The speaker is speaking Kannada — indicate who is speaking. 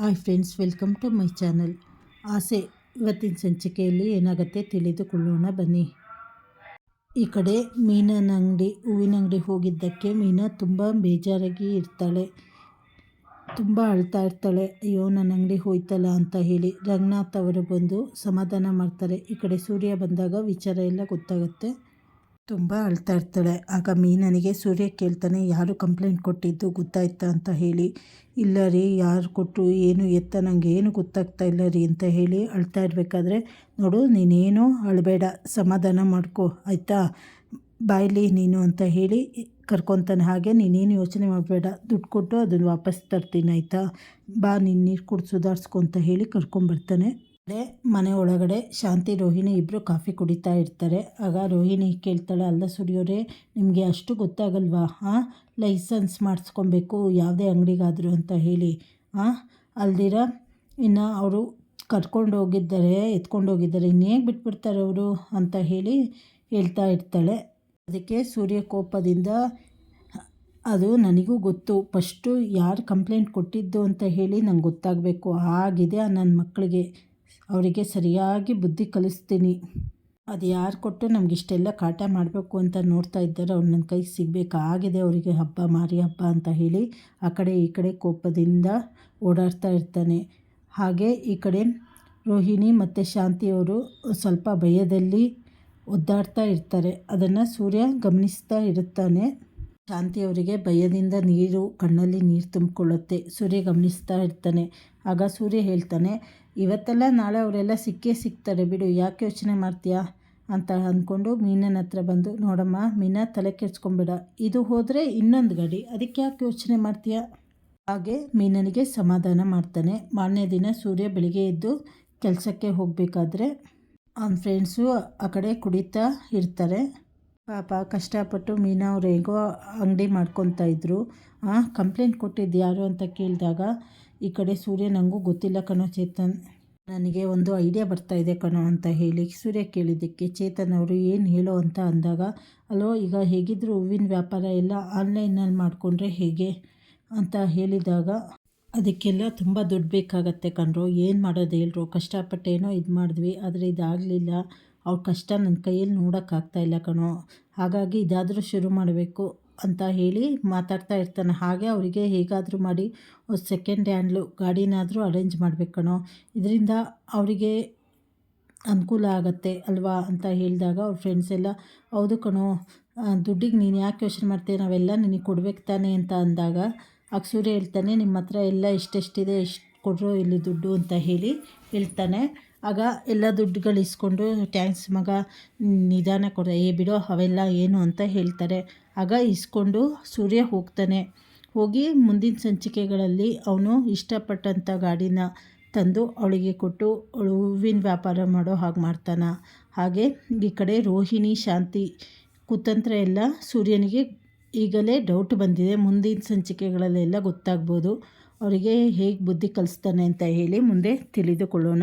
Speaker 1: Hi friends, welcome to my channel. ಆಸೆ ಇವತ್ತಿನ ಸಂಚಿಕೆಯಲ್ಲಿ ಏನಾಗುತ್ತೆ ತಿಳಿದುಕೊಳ್ಳೋಣ ಬನ್ನಿ. ಈ ಕಡೆ ಮೀನನ ಅಂಗಡಿ, ಹೂವಿನ ಅಂಗಡಿ ಹೋಗಿದ್ದಕ್ಕೆ ಮೀನಾ ತುಂಬ ಬೇಜಾರಾಗಿ ಇರ್ತಾಳೆ. ತುಂಬ ಅಳ್ತಾ ಇರ್ತಾಳೆ. ಅಯ್ಯೋ, ನನ್ನ ಅಂಗಡಿ ಹೋಯ್ತಲ್ಲ ಅಂತ ಹೇಳಿ ರಂಗನಾಥ್ ಅವರು ಬಂದು ಸಮಾಧಾನ ಮಾಡ್ತಾರೆ. ಈ ಕಡೆ ಸೂರ್ಯ ಬಂದಾಗ ವಿಚಾರ ಎಲ್ಲ ಗೊತ್ತಾಗುತ್ತೆ. ತುಂಬ ಅಳ್ತಾ ಇರ್ತಾಳೆ. ಆಗ ಮೀನನಿಗೆ, ಸೂರ್ಯ ಕೇಳ್ತಾನೆ, ಯಾರು ಕಂಪ್ಲೇಂಟ್ ಕೊಟ್ಟಿದ್ದು ಗೊತ್ತಾಯ್ತಾ ಅಂತ ಹೇಳಿ. ಇಲ್ಲ ರೀ, ಯಾರು ಕೊಟ್ಟರು ಏನು ಎತ್ತ ನನಗೆ ಏನು ಗೊತ್ತಾಗ್ತಾ ಇಲ್ಲ ರೀ ಅಂತ ಹೇಳಿ ಅಳ್ತಾ ಇರಬೇಕಾದ್ರೆ, ನೋಡು, ನೀನೇನು ಅಳಬೇಡ, ಸಮಾಧಾನ ಮಾಡ್ಕೊ, ಆಯಿತಾ? ಬಾಯ್ಲಿ ನೀನು ಅಂತ ಹೇಳಿ ಕರ್ಕೊತಾನೆ ಹಾಗೆ, ನೀನೇನು ಯೋಚನೆ ಮಾಡಬೇಡ, ದುಡ್ಡು ಕೊಟ್ಟು ಅದನ್ನು ವಾಪಸ್ ತರ್ತೀನಿ, ಆಯಿತಾ? ಬಾ, ನೀನು ನೀರು ಅಂತ ಹೇಳಿ ಕರ್ಕೊಂಬರ್ತಾನೆ. ಮನೆ ಒಳಗಡೆ ಶಾಂತಿ ರೋಹಿಣಿ ಇಬ್ಬರು ಕಾಫಿ ಕುಡಿತಾ ಇರ್ತಾರೆ. ಆಗ ರೋಹಿಣಿ ಕೇಳ್ತಾಳೆ, ಅಲ್ಲ ಸುಡಿಯೋರೆ ನಿಮಗೆ ಅಷ್ಟು ಗೊತ್ತಾಗಲ್ವಾ? ಹಾಂ ಲೈಸೆನ್ಸ್ ಮಾಡಿಸ್ಕೊಬೇಕು, ಯಾವುದೇ ಅಂಗಡಿಗಾದರೂ ಅಂತ ಹೇಳಿ. ಹಾಂ ಅಲ್ದಿರ? ಇನ್ನು ಅವರು ಕರ್ಕೊಂಡು ಹೋಗಿದ್ದಾರೆ, ಎತ್ಕೊಂಡು ಹೋಗಿದ್ದಾರೆ ಇನ್ನೇಗೆ ಬಿಟ್ಬಿಡ್ತಾರೆ ಅವರು? ಅಂತ ಹೇಳಿ ಹೇಳ್ತಾ ಇರ್ತಾಳೆ. ಅದಕ್ಕೆ ಸೂರ್ಯ ಕೋಪದಿಂದ, ಅದು ನನಗೂ ಗೊತ್ತು. ಫಸ್ಟು ಯಾರು ಕಂಪ್ಲೇಂಟ್ ಕೊಟ್ಟಿದ್ದು ಅಂತ ಹೇಳಿ ನಂಗೆ ಗೊತ್ತಾಗಬೇಕು. ಆಗಿದೆ ನನ್ನ ಮಕ್ಕಳಿಗೆ ಅವರಿಗೆ ಸರಿಯಾಗಿ ಬುದ್ಧಿ ಕಲಿಸ್ತೀನಿ. ಅದು ಯಾರು ಕೊಟ್ಟು ನಮ್ಗೆ ಇಷ್ಟೆಲ್ಲ ಕಾಟ ಮಾಡಬೇಕು ಅಂತ ನೋಡ್ತಾ ಇದ್ದಾರೆ. ಅವ್ರು ನನ್ನ ಕೈಗೆ ಸಿಗಬೇಕಾಗಿದೆ ಅವರಿಗೆ ಹಬ್ಬ, ಮಾರಿ ಹಬ್ಬ ಅಂತ ಹೇಳಿ ಆ ಕಡೆ ಈ ಕಡೆ ಕೋಪದಿಂದ ಓಡಾಡ್ತಾ ಇರ್ತಾನೆ. ಹಾಗೆ ಈ ಕಡೆ ರೋಹಿಣಿ ಮತ್ತು ಶಾಂತಿಯವರು ಸ್ವಲ್ಪ ಭಯದಲ್ಲಿ ಒದ್ದಾಡ್ತಾ ಇರ್ತಾರೆ. ಅದನ್ನು ಸೂರ್ಯ ಗಮನಿಸ್ತಾ ಇರುತ್ತಾನೆ ಶಾಂತಿಯವರಿಗೆ ಭಯದಿಂದ ನೀರು, ಕಣ್ಣಲ್ಲಿ ನೀರು ತುಂಬಿಕೊಳ್ಳುತ್ತೆ. ಸೂರ್ಯ ಗಮನಿಸ್ತಾ ಇರ್ತಾನೆ. ಆಗ ಸೂರ್ಯ ಹೇಳ್ತಾನೆ, ಇವತ್ತೆಲ್ಲ ನಾಳೆ ಅವರೆಲ್ಲ ಸಿಕ್ಕೇ ಸಿಗ್ತಾರೆ. ಬಿಡು, ಯಾಕೆ ಯೋಚನೆ ಮಾಡ್ತೀಯಾ? ಅಂತ ಅಂದ್ಕೊಂಡು ಮೀನನ ಹತ್ರ ಬಂದು, ನೋಡಮ್ಮ, ಮೀನ ತಲೆ ಕೆಡ್ಸ್ಕೊಂಬೇಡ ಇದು ಹೋದರೆ ಇನ್ನೊಂದು ಗಾಡಿ. ಅದಕ್ಕೆ ಯಾಕೆ ಯೋಚನೆ ಮಾಡ್ತೀಯಾ? ಹಾಗೆ ಮೀನನಿಗೆ ಸಮಾಧಾನ ಮಾಡ್ತಾನೆ. ಮಾರನೇ ದಿನ ಸೂರ್ಯ ಬೆಳಿಗ್ಗೆ ಎದ್ದು ಕೆಲಸಕ್ಕೆ ಹೋಗಬೇಕಾದ್ರೆ, ಅವನ ಫ್ರೆಂಡ್ಸು ಆ ಕಡೆ ಕುಡಿತಾ ಇರ್ತಾರೆ. ಪಾಪ ಕಷ್ಟಪಟ್ಟು ಮೀನಾ ಅವ್ರು ಹೇಗೋ ಅಂಗಡಿ ಇದ್ರು. ಕಂಪ್ಲೇಂಟ್ ಕೊಟ್ಟಿದ್ದು ಯಾರು ಅಂತ ಕೇಳಿದಾಗ, ಈ ಕಡೆ ಸೂರ್ಯ ನನಗೂ ಗೊತ್ತಿಲ್ಲ ಕಣೋ ಚೇತನ್. ನನಗೆ ಒಂದು ಐಡಿಯಾ ಬರ್ತಾ ಇದೆ ಕಣೋ ಅಂತ ಹೇಳಿ ಸೂರ್ಯ ಕೇಳಿದ್ದಕ್ಕೆ ಚೇತನ್ ಅವರು ಏನು ಹೇಳೋ ಅಂತ ಅಂದಾಗ, ಅಲೋ, ಈಗ ಹೇಗಿದ್ರು ಹೂವಿನ ವ್ಯಾಪಾರ ಎಲ್ಲ ಆನ್ಲೈನಲ್ಲಿ ಮಾಡಿಕೊಂಡ್ರೆ ಹೇಗೆ? ಅಂತ ಹೇಳಿದಾಗ, ಅದಕ್ಕೆಲ್ಲ ತುಂಬ ದುಡ್ಡು ಬೇಕಾಗತ್ತೆ ಕಣ್ರು, ಏನು ಮಾಡೋದು ಹೇಳ್ರು, ಕಷ್ಟಪಟ್ಟೇನೋ ಇದು ಮಾಡಿದ್ವಿ, ಆದರೆ ಇದಾಗಲಿಲ್ಲ. ಅವ್ರ ಕಷ್ಟ ನನ್ನ ಕೈಯಲ್ಲಿ ನೋಡೋಕ್ಕಾಗ್ತಾ ಇಲ್ಲ ಕಣೋ. ಹಾಗಾಗಿ ಇದಾದರೂ ಶುರು ಮಾಡಬೇಕು ಅಂತ ಹೇಳಿ ಮಾತಾಡ್ತಾ ಇರ್ತಾನೆ. ಹಾಗೆ ಅವರಿಗೆ ಹೇಗಾದರೂ ಮಾಡಿ ಒಂದು ಸೆಕೆಂಡ್ ಹ್ಯಾಂಡ್ಲು ಗಾಡಿನಾದರೂ ಅರೇಂಜ್ ಮಾಡಬೇಕು ಕಣೋ. ಇದರಿಂದ ಅವರಿಗೆ ಅನುಕೂಲ ಆಗುತ್ತೆ ಅಲ್ವಾ ಅಂತ ಹೇಳಿದಾಗ ಅವ್ರ ಫ್ರೆಂಡ್ಸ್ ಎಲ್ಲ, ಹೌದು ಕಣೋ ದುಡ್ಡಿಗೆ ನೀನು ಯಾಕೆ ಯೋಚನೆ ಮಾಡ್ತೀಯ? ನಾವೆಲ್ಲ ನಿನಗೆ ಕೊಡ್ಬೇಕು ತಾನೆ ಅಂತ ಅಂದಾಗ ಆಗ ಹೇಳ್ತಾನೆ ನಿಮ್ಮ ಹತ್ರ ಎಲ್ಲ ಇಷ್ಟೆಷ್ಟಿದೆ ಎಷ್ಟು ಕೊಟ್ಟರು ಇಲ್ಲಿ ದುಡ್ಡು ಅಂತ ಹೇಳಿ ಹೇಳ್ತಾನೆ. ಆಗ ಎಲ್ಲ ದುಡ್ಡುಗಳು ಇಸ್ಕೊಂಡು ಟ್ಯಾಂಕ್ಸ್ ಮಗ, ನಿಧಾನ ಕೊಡ, ಏ ಬಿಡೋ, ಅವೆಲ್ಲ ಏನು ಅಂತ ಹೇಳ್ತಾರೆ. ಆಗ ಇಸ್ಕೊಂಡು ಸೂರ್ಯ ಹೋಗ್ತಾನೆ. ಹೋಗಿ ಮುಂದಿನ ಸಂಚಿಕೆಗಳಲ್ಲಿ ಅವನು ಇಷ್ಟಪಟ್ಟಂಥ ಗಾಡಿನ ತಂದು ಅವಳಿಗೆ ಕೊಟ್ಟು ಹೂವಿನ ವ್ಯಾಪಾರ ಮಾಡೋ ಹಾಗೆ ಮಾಡ್ತಾನೆ. ಹಾಗೆ ಈ ಕಡೆ ರೋಹಿಣಿ, ಶಾಂತಿ, ಕುತಂತ್ರ ಎಲ್ಲ ಸೂರ್ಯನಿಗೆ ಈಗಲೇ ಡೌಟ್ ಬಂದಿದೆ. ಮುಂದಿನ ಸಂಚಿಕೆಗಳಲ್ಲೆಲ್ಲ ಗೊತ್ತಾಗ್ಬೋದು. ಅವರಿಗೆ ಹೇಗೆ ಬುದ್ಧಿ ಕಲಿಸ್ತಾನೆ ಅಂತ ಹೇಳಿ ಮುಂದೆ ತಿಳಿದುಕೊಳ್ಳೋಣ.